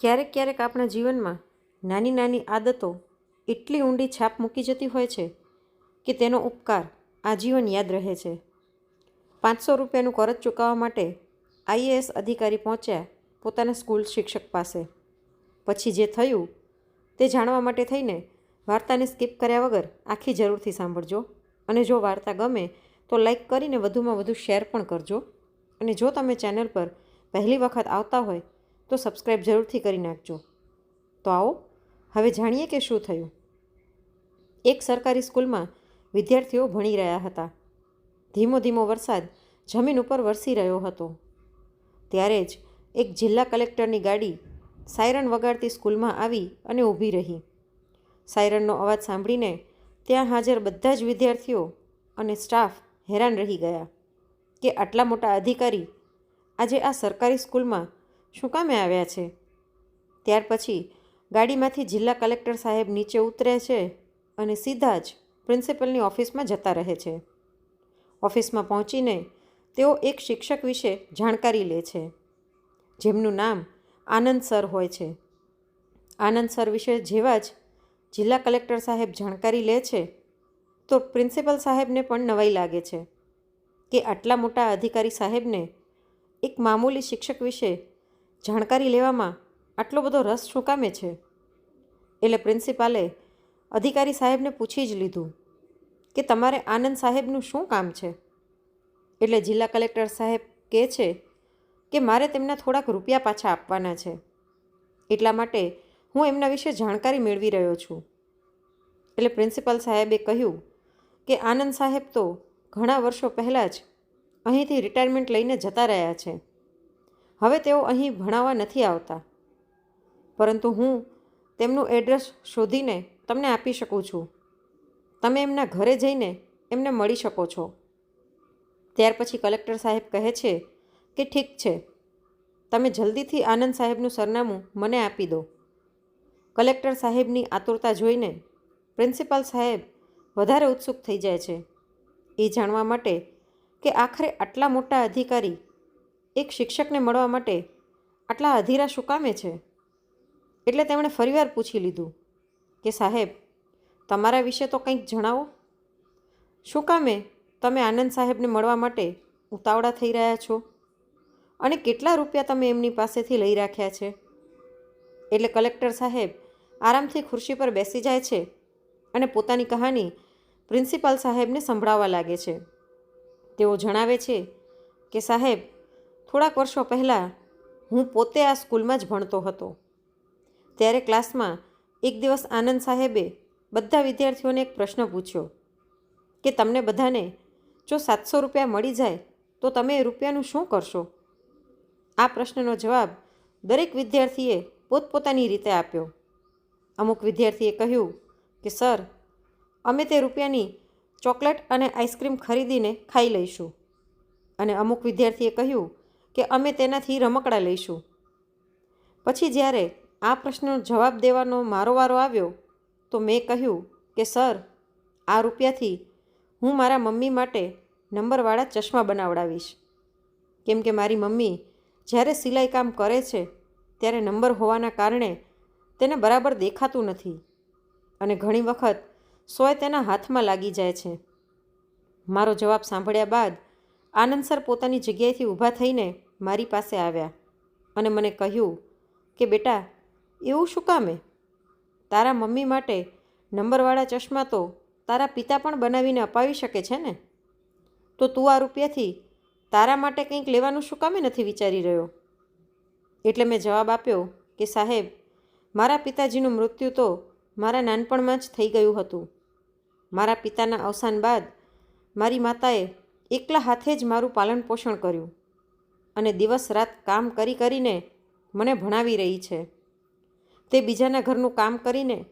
ક્યારેક ક્યારેક આપણા જીવનમાં નાની નાની આદતો એટલી ઊંડી છાપ મૂકી જતી હોય છે કે તેનો ઉપકાર આજીવન યાદ રહે છે. પાંચસો રૂપિયાનું કરજ ચૂકવવા માટે આઈએએસ અધિકારી પહોંચ્યા પોતાના સ્કૂલ શિક્ષક પાસે. પછી જે થયું તે જાણવા માટે થઈને વાર્તાને સ્કીપ કર્યા વગર આખી જરૂરથી સાંભળજો અને જો વાર્તા ગમે તો લાઈક કરીને વધુમાં વધુ શેર પણ કરજો અને જો તમે ચેનલ પર પહેલી વખત આવતા હોય તો સબસ્ક્રાઈબ જરૂરથી કરી નાખજો. તો આવો, હવે જાણીએ કે શું થયું. એક સરકારી સ્કૂલમાં વિદ્યાર્થીઓ ભણી રહ્યા હતા. ધીમો ધીમો વરસાદ જમીન ઉપર વરસી રહ્યો હતો. ત્યારે જ એક જિલ્લા કલેક્ટરની ગાડી સાયરન વગાડતી સ્કૂલમાં આવી અને ઊભી રહી. સાયરનનો અવાજ સાંભળીને ત્યાં હાજર બધા જ વિદ્યાર્થીઓ અને સ્ટાફ હેરાન રહી ગયા કે આટલા મોટા અધિકારી આજે આ સરકારી સ્કૂલમાં શું કામે આવ્યા છે? ત્યાર પછી ગાડીમાંથી જિલ્લા કલેક્ટર સાહેબ નીચે ઉતરે છે અને સીધા જ પ્રિન્સિપલની ઓફિસમાં જતા રહે છે. ઓફિસમાં પહોંચીને તેઓ એક શિક્ષક વિશે જાણકારી લે છે. જેમનું નામ આનંદ સર હોય છે. આનંદ સર વિશે જેવા જ જિલ્લા કલેક્ટર સાહેબ જાણકારી લે છે, તો પ્રિન્સિપલ સાહેબને પણ નવાઈ લાગે છે કે આટલા મોટા અધિકારી સાહેબને એક મામૂલી શિક્ષક વિશે જાણકારી લેવામાં આટલો બધો રસ શું કામે છે? એટલે પ્રિન્સિપાલે અધિકારી સાહેબને પૂછી જ લીધું કે તમારે આનંદ સાહેબનું શું કામ છે? એટલે જિલ્લા કલેક્ટર સાહેબ કહે છે કે મારે તેમના થોડાક રૂપિયા પાછા આપવાના છે. એટલા માટે હું એમના વિશે જાણકારી મેળવી રહ્યો છું. એટલે પ્રિન્સિપાલ સાહેબે કહ્યું કે આનંદ સાહેબ તો ઘણા વર્ષો પહેલાં જ અહીંથી રિટાયરમેન્ટ લઈને જતા રહ્યા છે. હવે તેઓ અહીં ભણાવવા નથી આવતા. પરંતુ હું તેમનું એડ્રેસ શોધીને તમને આપી શકું છું. તમે એમના ઘરે જઈને એમને મળી શકો છો. ત્યાર પછી કલેક્ટર સાહેબ કહે છે કે ઠીક છે. તમે જલ્દીથી આનંદ સાહેબનું સરનામું મને આપી દો. કલેક્ટર સાહેબની આતુરતા જોઈને પ્રિન્સિપાલ સાહેબ વધારે ઉત્સુક થઈ જાય છે. એ જાણવા માટે કે આખરે આટલા મોટા અધિકારી એક શિક્ષકને મળવા માટે આટલા અધીરા શું કામે છે? એટલે તેમણે ફરીવાર પૂછી લીધું કે સાહેબ, તમારા વિશે તો કંઈક જણાવો. શું કામે તમે આનંદ સાહેબને મળવા માટે ઉતાવળા થઈ રહ્યા છો? અને કેટલા રૂપિયા તમે એમની પાસેથી લઈ રાખ્યા છે? એટલે કલેક્ટર સાહેબ આરામથી ખુરશી પર બેસી જાય છે અને પોતાની કહાની પ્રિન્સિપાલ સાહેબને સંભળાવવા લાગે છે. તેઓ જણાવે છે કે સાહેબ થોડાક વર્ષો પહેલાં હું પોતે આ સ્કૂલમાં જ ભણતો હતો. ત્યારે ક્લાસમાં એક દિવસ આનંદ સાહેબે બધા વિદ્યાર્થીઓને એક પ્રશ્ન પૂછ્યો કે તમને બધાને જો સાતસો રૂપિયા મળી જાય તો તમે એ રૂપિયાનું શું કરશો? આ પ્રશ્નનો જવાબ દરેક વિદ્યાર્થીએ પોતપોતાની રીતે આપ્યો. અમુક વિદ્યાર્થીએ કહ્યું કે, સર, અમે તે રૂપિયાની ચોકલેટ અને આઈસ્ક્રીમ ખરીદીને ખાઈ લઈશું. અને અમુક વિદ્યાર્થીએ કહ્યું કે અમે તેનાથી રમકડા લઈશું. પછી જ્યારે આ પ્રશ્નનો જવાબ દેવાનો મારો વારો આવ્યો, તો મેં કહ્યું કે, સર, આ રૂપિયાથી હું મારા મમ્મી માટે નંબરવાળા ચશ્મા બનાવડાવીશ. કેમ કે મારી મમ્મી જ્યારે સિલાઈ કામ કરે છે, ત્યારે નંબર હોવાના કારણે તેને બરાબર દેખાતું નથી અને ઘણી વખત સોય તેના હાથમાં લાગી જાય છે. મારો જવાબ સાંભળ્યા બાદ આનંદ સર પોતાની જગ્યાએથી ઊભા થઈને મારી પાસે આવ્યા અને મને કહ્યું કે, બેટા, એવું શું કામે? તારા મમ્મી માટે નંબરવાળા ચશ્મા તો તારા પિતા પણ બનાવીને અપાવી શકે છે ને? તો તું આ રૂપિયાથી તારા માટે કંઈક લેવાનું શું કામે નથી વિચારી રહ્યો? એટલે મેં જવાબ આપ્યો કે, સાહેબ, મારા પિતાજીનું મૃત્યુ તો મારા નાનપણમાં જ થઈ ગયું હતું. મારા પિતાના અવસાન બાદ મારી માતાએ એકલા હાથે જ મારું પાલન પોષણ કર્યું. અને દિવસ રાત કામ કરી કરીને મને ભણાવી રહી છે. તે બીજાના ઘરનું કામ કરીને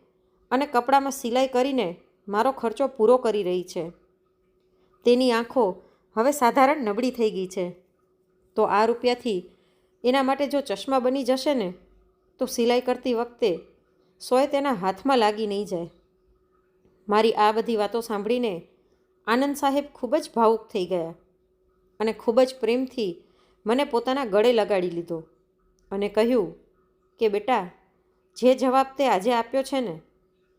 અને કપડામાં સિલાઈ કરીને મારો ખર્ચો પૂરો કરી રહી છે. તેની આંખો હવે સાધારણ નબળી થઈ ગઈ છે. તો આ રૂપિયાથી એના માટે જો ચશ્મા બની જશે ને, તો સિલાઈ કરતી વખતે સોય તેના હાથમાં લાગી નહીં જાય. મારી આ બધી વાતો સાંભળીને આનંદ સાહેબ ખૂબ જ ભાવુક થઈ ગયા અને ખૂબ જ પ્રેમથી મને પોતાના ગળે લગાડી લીધો અને કહ્યું કે બેટા, જે જવાબ તે આજે આપ્યો છે ને,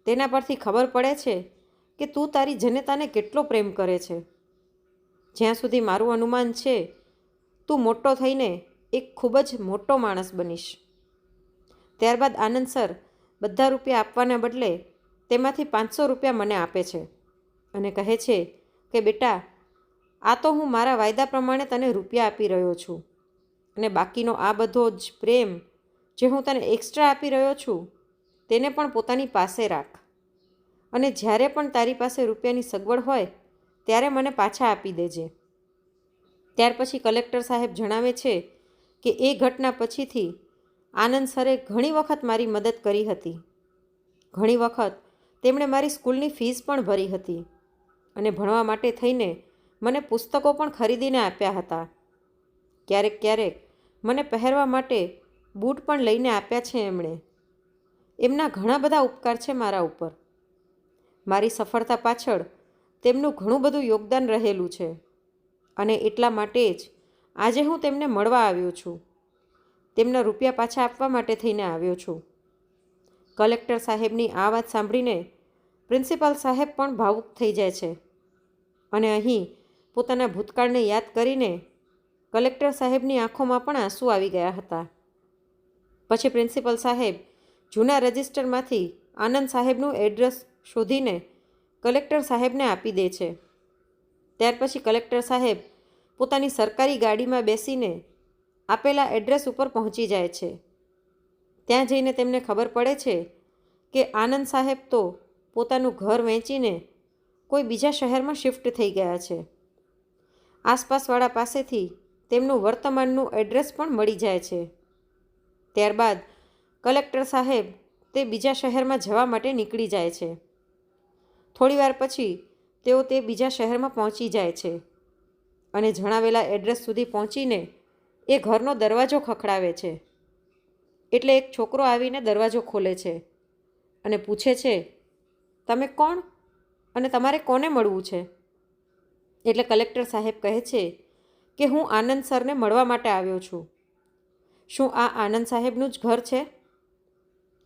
તેના પરથી ખબર પડે છે કે તું તારી જનેતાને કેટલો પ્રેમ કરે છે. જ્યાં સુધી મારું અનુમાન છે, તું મોટો થઈને એક ખૂબ જ મોટો માણસ બનીશ. ત્યારબાદ આનંદ સર બધા રૂપિયા આપવાના બદલે તેમાંથી પાંચસો રૂપિયા મને આપે છે અને કહે છે કે બેટા આ તો હું મારા વાયદા પ્રમાણે તને રૂપિયા આપી રહ્યો છું. અને બાકીનો આ બધો જ પ્રેમ જે હું તને એક્સ્ટ્રા આપી રહ્યો છું, તેને પણ પોતાની પાસે રાખ. અને જ્યારે પણ તારી પાસે રૂપિયાની સગવડ હોય, ત્યારે મને પાછા આપી દેજે. ત્યાર પછી કલેક્ટર સાહેબ જણાવે છે કે એ ઘટના પછીથી આનંદ સરે ઘણી વખત મારી મદદ કરી હતી. ઘણી વખત તેમણે મારી સ્કૂલની ફીસ પણ ભરી હતી. અને ભણવા માટે થઈને મને પુસ્તકો પણ ખરીદીને આપ્યા હતા. ક્યારેક ક્યારેક મને પહેરવા માટે બૂટ પણ લઈને આપ્યા છે એમણે. એમના ઘણા બધા ઉપકાર છે મારા ઉપર. મારી સફળતા પાછળ તેમનું ઘણું બધું યોગદાન રહેલું છે. અને એટલા માટે જ આજે હું તેમને મળવા આવ્યો છું. તેમના રૂપિયા પાછા આપવા માટે થઈને આવ્યો છું. કલેક્ટર સાહેબની આ વાત સાંભળીને પ્રિન્સિપાલ સાહેબ પણ ભાવુક થઈ જાય છે. અને અહીં પોતાના ભૂતકાળને યાદ કરીને કલેક્ટર સાહેબની આંખોમાં પણ આંસુ આવી ગયા હતા. પછી પ્રિન્સિપલ સાહેબ જૂના રજિસ્ટરમાંથી આનંદ સાહેબનું એડ્રેસ શોધીને કલેક્ટર સાહેબને આપી દે છે. ત્યાર પછી કલેક્ટર સાહેબ પોતાની સરકારી ગાડીમાં બેસીને આપેલા એડ્રેસ ઉપર પહોંચી જાય છે. ત્યાં જઈને તેમને ખબર પડે છે કે આનંદ સાહેબ તો પોતાનું ઘર વેચીને કોઈ બીજા શહેરમાં શિફ્ટ થઈ ગયા છે. આસપાસવાળા પાસેથી તેમનું વર્તમાનનું એડ્રેસ પણ મળી જાય છે. ત્યારબાદ કલેક્ટર સાહેબ તે બીજા શહેરમાં જવા માટે નીકળી જાય છે. થોડીવાર પછી તેઓ તે બીજા શહેરમાં પહોંચી જાય છે અને જણાવેલા એડ્રેસ સુધી પહોંચીને એ ઘરનો દરવાજો ખખડાવે છે. એટલે એક છોકરો આવીને દરવાજો ખોલે છે અને પૂછે છે, તમે કોણ? અને તમારે કોને મળવું છે? એટલે કલેક્ટર સાહેબ કહે છે કે હું આનંદ સરને મળવા માટે આવ્યો છું. શું આ આનંદ સાહેબનું જ ઘર છે?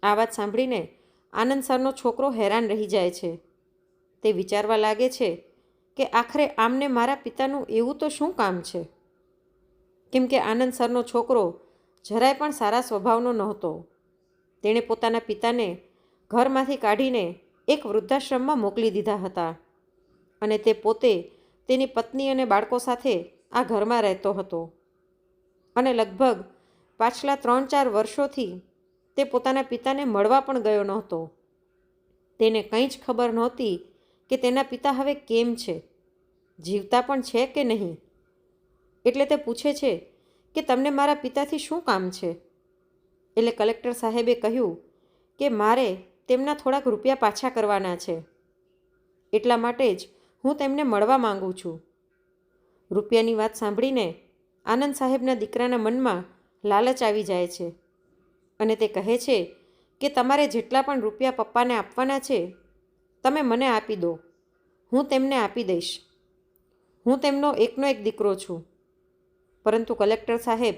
આ વાત સાંભળીને આનંદ સરનો છોકરો હેરાન રહી જાય છે. તે વિચારવા લાગે છે કે આખરે આમને મારા પિતાનું એવું તો શું કામ છે? કેમ કે આનંદ સરનો છોકરો જરાય પણ સારા સ્વભાવનો નહોતો. તેણે પોતાના પિતાને ઘરમાંથી કાઢીને એક વૃદ્ધાશ્રમમાં મોકલી દીધા હતા અને તે પોતે તેની પત્ની અને બાળકો સાથે આ ઘરમાં રહેતો હતો. અને લગભગ પાછલા ત્રણ ચાર વર્ષોથી તે પોતાના પિતાને મળવા પણ ગયો નહોતો. તેને કંઈ જ ખબર નહોતી કે તેના પિતા હવે કેમ છે. જીવતા પણ છે કે નહીં? એટલે તે પૂછે છે કે તમને મારા પિતાથી શું કામ છે? એટલે કલેક્ટર સાહેબે કહ્યું કે મારે તેમના થોડાક રૂપિયા પાછા કરવાના છે. એટલા માટે જ હું તેમને મળવા માંગુ છું. રૂપિયાની વાત સાંભળીને આનંદ સાહેબના દીકરાના મનમાં લાલચ આવી જાય છે અને તે કહે છે કે તમારે જેટલા પણ રૂપિયા પપ્પાને આપવાના છે, તમે મને આપી દો. હું તેમને આપી દઈશ. હું તેમનો એકનો એક દીકરો છું. પરંતુ કલેક્ટર સાહેબ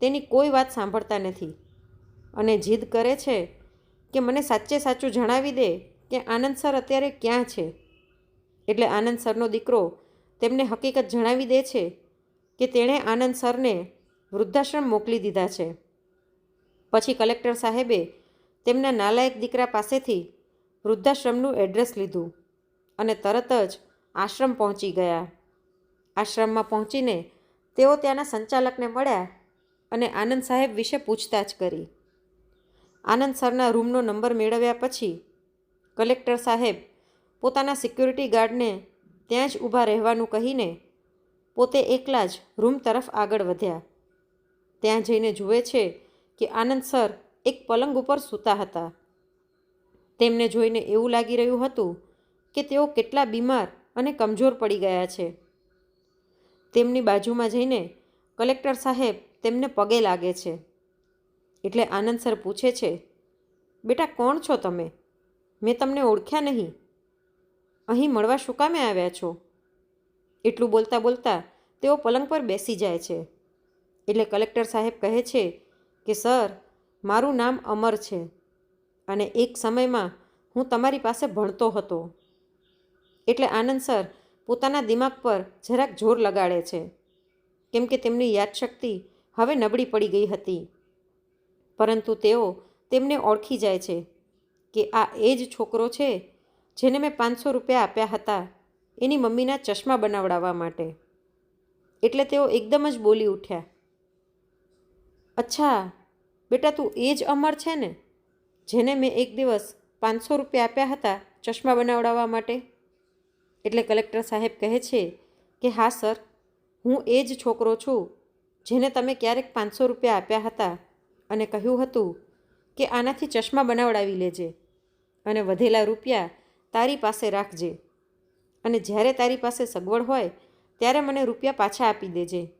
તેની કોઈ વાત સાંભળતા નથી અને જીદ કરે છે કે મને સાચે સાચું જણાવી દે કે આનંદ સર અત્યારે ક્યાં છે. એટલે આનંદ સરનો દીકરો તેમને હકીકત જણાવી દે છે કે તેણે આનંદ સરને વૃદ્ધાશ્રમ મોકલી દીધા છે. પછી કલેક્ટર સાહેબે તેમના નાલાયક દીકરા પાસેથી વૃદ્ધાશ્રમનું એડ્રેસ લીધું અને તરત જ આશ્રમ પહોંચી ગયા. આશ્રમમાં પહોંચીને તેઓ ત્યાંના સંચાલકને મળ્યા અને આનંદ સાહેબ વિશે પૂછતાછ કરી. આનંદ સરના રૂમનો નંબર મેળવ્યા પછી કલેક્ટર સાહેબ પોતાના સિક્યુરિટી ગાર્ડને ત્યાં જ ઊભા રહેવાનું કહીને પોતે એકલા જ રૂમ તરફ આગળ વધ્યા. ત્યાં જઈને જુએ છે કે આનંદ સર એક પલંગ ઉપર સૂતા હતા. તેમને જોઈને એવું લાગી રહ્યું હતું કે તેઓ કેટલા બીમાર અને કમજોર પડી ગયા છે. તેમની બાજુમાં જઈને કલેક્ટર સાહેબ તેમને પગે લાગે છે. એટલે આનંદ સર પૂછે છે, બેટા, કોણ છો તમે? મેં તમને ઓળખ્યા નહીં. અહીં મળવા શું કામે આવ્યા છો? એટલું બોલતા બોલતા તેઓ પલંગ પર બેસી જાય છે. એટલે કલેક્ટર સાહેબ કહે છે કે, સર, મારું નામ અમર છે અને એક સમયમાં હું તમારી પાસે ભણતો હતો. એટલે આનંદ સર પોતાના દિમાગ પર જરાક જોર લગાડે છે, કેમ કે તેમની યાદશક્તિ હવે નબળી પડી ગઈ હતી. પરંતુ તેઓ તેમને ઓળખી જાય છે કે આ એ જ છોકરો છે જેને મેં પાંચસો રૂપિયા આપ્યા હતા, એની મમ્મીના ચશ્મા બનાવડાવવા માટે. એટલે તેઓ એકદમ જ બોલી ઉઠ્યા. અચ્છા, બેટા તું એ જ અમર છે ને, જેને મેં એક દિવસ પાંચસો રૂપિયા આપ્યા હતા ચશ્મા બનાવડાવવા માટે? એટલે કલેક્ટર સાહેબ કહે છે કે, હા, સર, હું એ જ છોકરો છું, જેને તમે ક્યારેક પાંચસો રૂપિયા આપ્યા હતા અને કહ્યું હતું કે, આનાથી ચશ્મા બનાવડાવી લેજે અને વધેલા રૂપિયા તારી પાસે રાખજે. અને જ્યારે તારી પાસે સગવડ હોય, ત્યારે મને રૂપિયા પાછા આપી દેજે.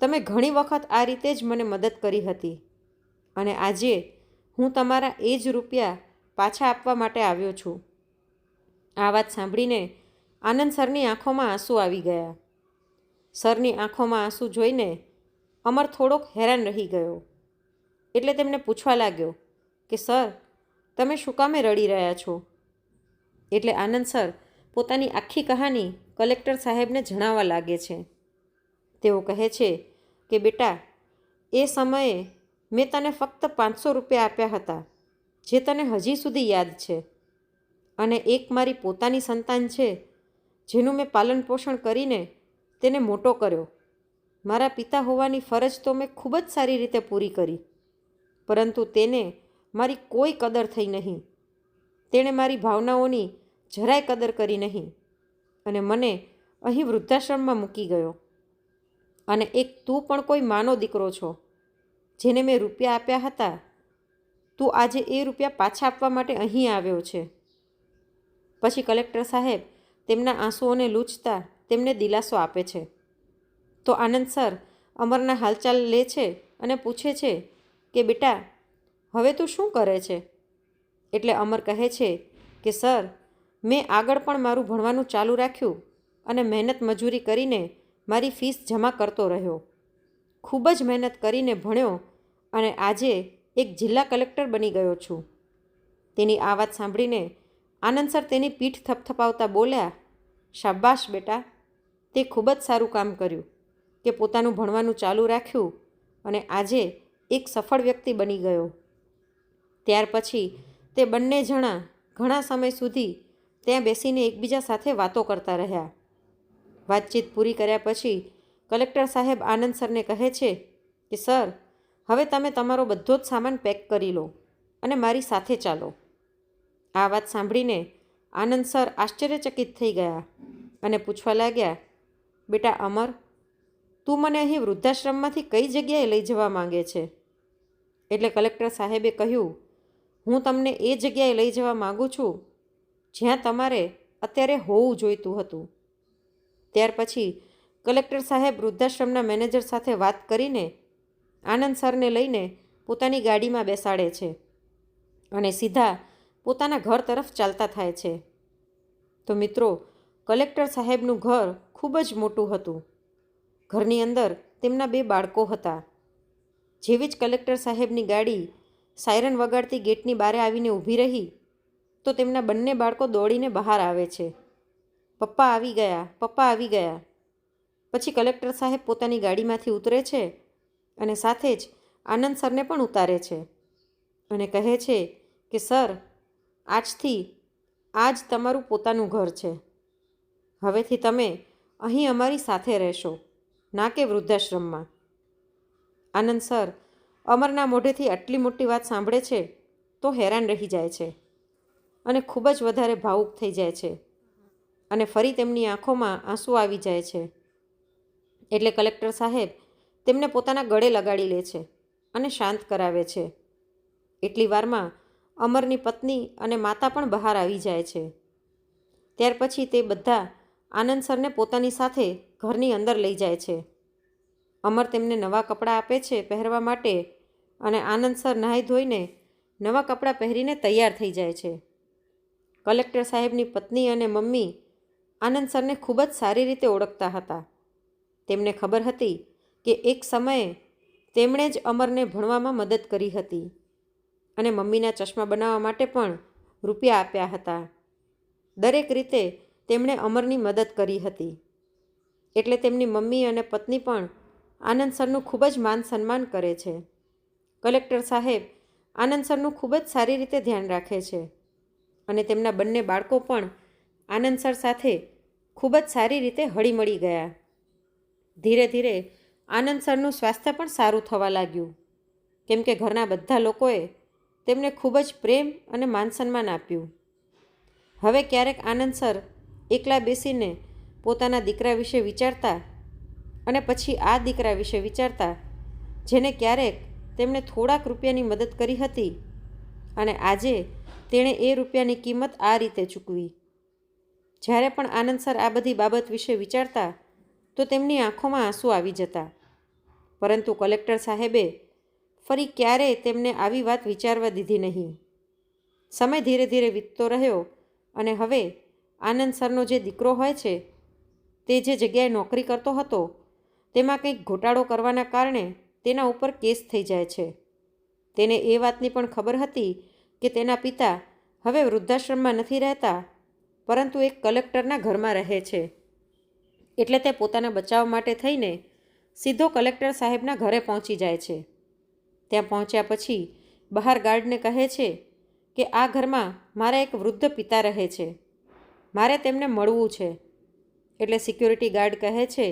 તમે ઘણી વખત આ રીતે જ મને મદદ કરી હતી. અને આજે હું તમારા એ જ રૂપિયા પાછા આપવા માટે આવ્યો છું. આ વાત સાંભળીને આનંદ સરની આંખોમાં આંસુ આવી ગયા. સરની આંખોમાં આંસુ જોઈને અમર થોડોક હેરાન રહી ગયો. એટલે તેમને પૂછવા લાગ્યો કે, સર, તમે શું કામે રડી રહ્યા છો? એટલે આનંદ સર, પોતાની આખી કહાની કલેક્ટર સાહેબને જણાવવા લાગે છે. તેઓ કહે છે કે, બેટા, એ સમયે મેં તને ફક્ત પાંચસો રૂપિયા આપ્યા હતા, જે તને હજી સુધી યાદ છે. અને એક મારી પોતાની સંતાન છે, જેનું મેં પાલન પોષણ કરીને તેને મોટો કર્યો. મારા પિતા હોવાની ફરજ તો મેં ખૂબ જ સારી રીતે પૂરી કરી, પરંતુ તેને મારી કોઈ કદર થઈ નહીં. તેણે મારી ભાવનાઓની જરાય કદર કરી નહીં અને મને અહીં વૃદ્ધાશ્રમમાં મૂકી ગયો. અને એક તું પણ કોઈ માનો દીકરો છો, જેને મેં રૂપિયા આપ્યા હતા, તું આજે એ રૂપિયા પાછા આપવા માટે અહીં આવ્યો છે. પછી કલેક્ટર સાહેબ તેમના આંસુઓને લૂછતા તેમને દિલાસો આપે છે. તો આનંદ સર અમરના હાલચાલ લે છે અને પૂછે છે કે બેટા, હવે તું શું કરે છે? એટલે અમર કહે છે કે, સર, મેં આગળ પણ મારું ભણવાનું ચાલુ રાખ્યું અને મહેનત મજૂરી કરીને મારી ફીસ જમા કરતો રહ્યો. ખૂબ જ મહેનત કરીને ભણ્યો અને આજે એક જિલ્લા કલેક્ટર બની ગયો છું. તેની આ વાત સાંભળીને આનંદ સર તેની પીઠ થપથપાવતા બોલ્યા, શાબાશ બેટા, તે ખૂબ જ સારું કામ કર્યું કે પોતાનું ભણવાનું ચાલુ રાખ્યું અને આજે એક સફળ વ્યક્તિ બની ગયો. ત્યાર પછી તે બંને જણા ઘણા સમય સુધી ત્યાં બેસીને એકબીજા સાથે વાતો કરતા રહ્યા. વાતચીત પૂરી કર્યા પછી કલેક્ટર સાહેબ આનંદ સરને કહે છે કે, સર, હવે તમે તમારો બધો જ સામાન પેક કરી લો અને મારી સાથે ચાલો. આ વાત સાંભળીને આનંદ સર આશ્ચર્યચકિત થઈ ગયા અને પૂછવા લાગ્યા, બેટા અમર, તું મને અહીં વૃદ્ધાશ્રમમાંથી કઈ જગ્યાએ લઈ જવા માંગે છે? એટલે કલેક્ટર સાહેબે કહ્યું હું તમને એ જગ્યાએ લઈ જવા માગું છું, જ્યાં તમારે અત્યારે હોવું જોઈતું હતું. ત્યાર પછી કલેક્ટર સાહેબ વૃદ્ધાશ્રમના મેનેજર સાથે વાત કરીને આનંદ સરને લઈને પોતાની ગાડીમાં બેસાડે છે અને સીધા પોતાના ઘર તરફ ચાલતા થાય છે. તો મિત્રો, કલેક્ટર સાહેબનું ઘર ખૂબ જ મોટું હતું. ઘરની અંદર તેમના બે બાળકો હતા. જેવી જ કલેક્ટર સાહેબની ગાડી સાયરન વગાડતી ગેટની બારે આવીને ઊભી રહી તો તેમના બંને બાળકો દોડીને બહાર આવે છે. પપ્પા આવી ગયા, પપ્પા આવી ગયા. પછી કલેક્ટર સાહેબ પોતાની ગાડીમાંથી ઉતરે છે અને સાથે જ આનંદ સરને પણ ઉતારે છે અને કહે છે કે, સર, આજથી આ જ તમારું પોતાનું ઘર છે. હવેથી તમે અહીં અમારી સાથે રહેશો, ના કે વૃદ્ધાશ્રમમાં. આનંદ સર અમરના મોઢેથી આટલી મોટી વાત સાંભળે છે તો હેરાન રહી જાય છે અને ખૂબ જ વધારે ભાવુક થઈ જાય છે. અને ફરી તેમની આંખોમાં આંસુ આવી જાય છે. એટલે કલેક્ટર સાહેબ તેમને પોતાના ગળે લગાડી લે છે અને શાંત કરાવે છે. એટલી વારમાં અમરની પત્ની અને માતા પણ બહાર આવી જાય છે. ત્યાર પછી તે બધા આનંદ સરને પોતાની સાથે ઘરની અંદર લઈ જાય છે. અમર તેમને નવા કપડાં આપે છે પહેરવા માટે અને આનંદ સર નહાઈ ધોઈને નવા કપડાં પહેરીને તૈયાર થઈ જાય છે. કલેક્ટર સાહેબની પત્ની અને મમ્મી આનંદ સરને ખૂબ જ સારી રીતે ઓળખતા હતા. તેમને ખબર હતી કે એક સમયે તેમણે જ અમરને ભણવામાં મદદ કરી હતી અને મમ્મીના ચશ્મા બનાવવા માટે પણ રૂપિયા આપ્યા હતા. દરેક રીતે તેમણે અમરની મદદ કરી હતી. એટલે તેમની મમ્મી અને પત્ની પણ આનંદ સરનું ખૂબ જ માન સન્માન કરે છે. કલેક્ટર સાહેબ આનંદ સરનું ખૂબ જ સારી રીતે ધ્યાન રાખે છે અને તેમના બંને બાળકો પણ આનંદ સર સાથે ખૂબ જ સારી રીતે હળીમળી ગયા. ધીરે ધીરે આનંદ સરનું સ્વાસ્થ્ય પણ સારું થવા લાગ્યું. કેમ કે ઘરના બધા લોકોએ તેમને ખૂબ જ પ્રેમ અને માન સન્માન આપ્યું. હવે ક્યારેક આનંદ સર એકલા બેસીને પોતાના દીકરા વિશે વિચારતા અને પછી આ દીકરા વિશે વિચારતા, જેને ક્યારેક તેમણે થોડાક રૂપિયાની મદદ કરી હતી અને આજે તેણે એ રૂપિયાની કિંમત આ રીતે ચૂકવી. જ્યારે પણ આનંદ સર આ બધી બાબત વિશે વિચારતા, તો તેમની આંખોમાં આંસુ આવી જતા. પરંતુ કલેક્ટર સાહેબે ફરી ક્યારેય તેમને આવી વાત વિચારવા દીધી નહીં. સમય ધીરે ધીરે વીતતો રહ્યો અને હવે આનંદ સરનો જે દીકરો હોય છે, તે જે જગ્યાએ નોકરી કરતો હતો, તેમાં કંઈક ઘોટાળો કરવાના કારણે તેના ઉપર કેસ થઈ જાય છે. તેને એ વાતની પણ ખબર હતી કે તેના પિતા હવે વૃદ્ધાશ્રમમાં નથી રહેતા, પરંતુ એક કલેક્ટરના ઘરમાં રહે છે. એટલે તે પોતાના બચાવ માટે થઈને સીધો કલેક્ટર સાહેબના ઘરે પહોંચી જાય છે. ત્યાં પહોંચ્યા પછી બહાર ગાર્ડને કહે છે કે, આ ઘરમાં મારા એક વૃદ્ધ પિતા રહે છે. મારે તેમને મળવું છે. એટલે સિક્યુરિટી ગાર્ડ કહે છે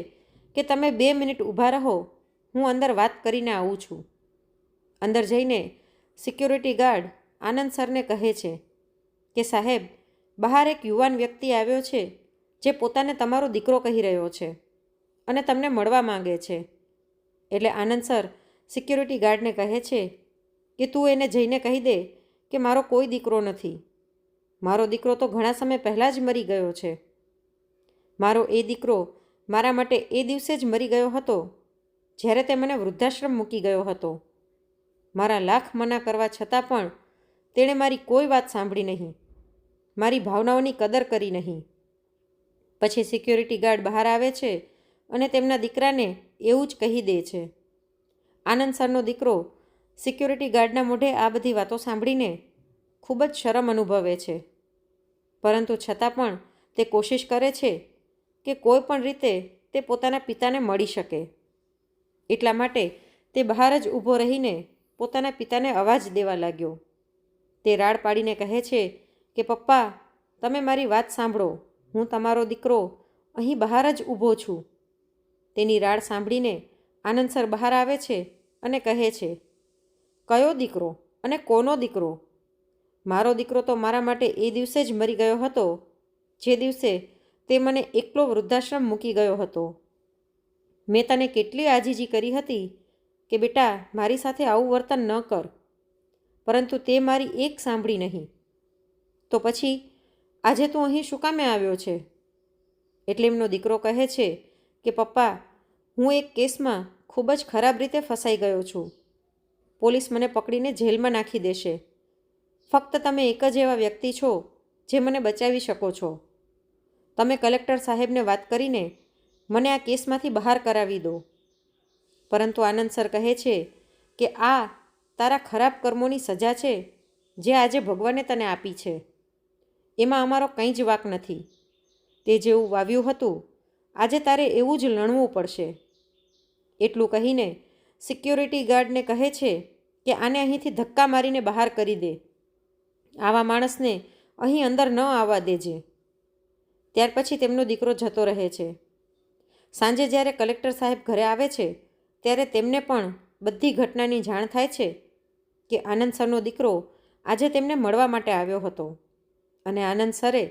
કે, તમે બે મિનિટ ઊભા રહો હું અંદર વાત કરીને આવું છું. અંદર જઈને સિક્યોરિટી ગાર્ડ આનંદ સરને કહે છે કે, સાહેબ, બહાર એક યુવાન વ્યક્તિ આવ્યો છે જે પોતાને તમારો દીકરો કહી રહ્યો છે અને તમને મળવા માંગે છે. એટલે આનંદ સર સિક્યોરિટી ગાર્ડને કહે છે કે, તું એને જઈને કહી દે કે મારો કોઈ દીકરો નથી. મારો દીકરો તો ઘણા સમય પહેલાં જ મરી ગયો છે. મારો એ દીકરો મારા માટે એ દિવસે જ મરી ગયો હતો જ્યારે તે મને વૃદ્ધાશ્રમ મૂકી ગયો હતો. મારા લાખ મના કરવા છતાં પણ તેણે મારી કોઈ વાત સાંભળી નહીં. મારી ભાવનાઓની કદર કરી નહીં. પછી સિક્યોરિટી ગાર્ડ બહાર આવે છે અને તેમના દીકરાને એવું જ કહી દે છે. આનંદ સરનો દીકરો સિક્યોરિટી ગાર્ડના મોઢે આ બધી વાતો સાંભળીને ખૂબ જ શરમ અનુભવે છે. પરંતુ છતાં પણ તે કોશિશ કરે છે કે કોઈ પણ રીતે તે પોતાના પિતાને મળી શકે. એટલા માટે તે બહાર જ ઊભો રહીને પોતાના પિતાને અવાજ દેવા લાગ્યો. તે રાડ પાડીને કહે છે કે, પપ્પા, તમે મારી વાત સાંભળો. હું તમારો દીકરો અહીં બહાર જ ઊભો છું. તેની રાડ સાંભળીને આનંદસર બહાર આવે છે અને કહે છે, કયો દીકરો અને કોનો દીકરો? મારો દીકરો તો મારા માટે એ દિવસે જ મરી ગયો હતો. જે દિવસે તે મને એકલો વૃદ્ધાશ્રમ મૂકી ગયો હતો. મેં તને કેટલી આજીજી કરી હતી કે બેટા, મારી સાથે આવું વર્તન ન કર. પરંતુ તે મારી એક સાંભળી નહીં. તો પછી આજે તું અહીં શું કામે આવ્યો છે? એટલે એમનો દીકરો કહે છે કે, પપ્પા, હું એક કેસમાં ખૂબ જ ખરાબ રીતે ફસાઈ ગયો છું. પોલીસ મને પકડીને જેલમાં નાખી દેશે. ફક્ત તમે એક જ એવા વ્યક્તિ છો જે મને બચાવી શકો છો. તમે કલેક્ટર સાહેબને વાત કરીને મને આ કેસમાંથી બહાર કરાવી દો. પરંતુ આનંદ સર કહે છે કે આ તારા ખરાબ કર્મોની સજા છે, જે આજે ભગવાને તને આપી છે. એમાં અમારો કંઈ જ વાક નથી. તે જેવું વાવ્યું હતું, આજે તારે એવું જ લણવું પડશે. એટલું કહીને સિક્યોરિટી ગાર્ડને કહે છે કે આને અહીંથી ધક્કા મારીને બહાર કરી દે. આવા માણસને અહીં અંદર ન આવવા દેજે. ત્યાર પછી તેમનો દીકરો જતો રહે છે. સાંજે જ્યારે કલેક્ટર સાહેબ ઘરે આવે છે, ત્યારે તેમને પણ બધી ઘટનાની જાણ થાય છે કે આનંદ સરનો દીકરો આજે તેમને મળવા માટે આવ્યો હતો અને આનંદ સરે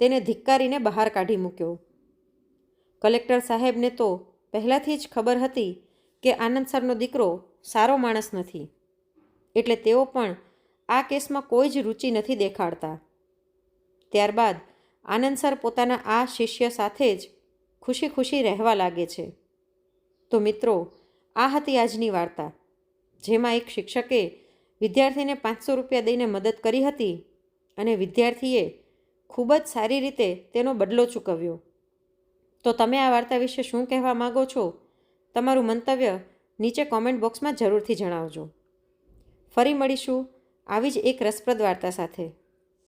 તેને ધિક્કારીને બહાર કાઢી મૂક્યો. કલેક્ટર સાહેબને તો પહેલાંથી જ ખબર હતી કે આનંદ સરનો દીકરો સારો માણસ નથી, એટલે તેઓ પણ આ કેસમાં કોઈ જ રુચિ નથી દેખાડતા. ત્યારબાદ આનંદ સર પોતાના આ શિષ્ય સાથે જ ખુશી ખુશી રહેવા લાગે છે. તો મિત્રો, આ હતી આજની વાર્તા. જેમાં એક શિક્ષકે વિદ્યાર્થીને પાંચસો રૂપિયા દઈને મદદ કરી હતી અને વિદ્યાર્થીએ ખૂબ જ સારી રીતે તેનો બદલો ચૂકવ્યો. તો તમે આ વાર્તા વિશે શું કહેવા માગો છો? તમારું મંતવ્ય નીચે કોમેન્ટ બોક્સમાં જરૂરથી જણાવજો. ફરી મળીશું આવી જ એક રસપ્રદ વાર્તા સાથે.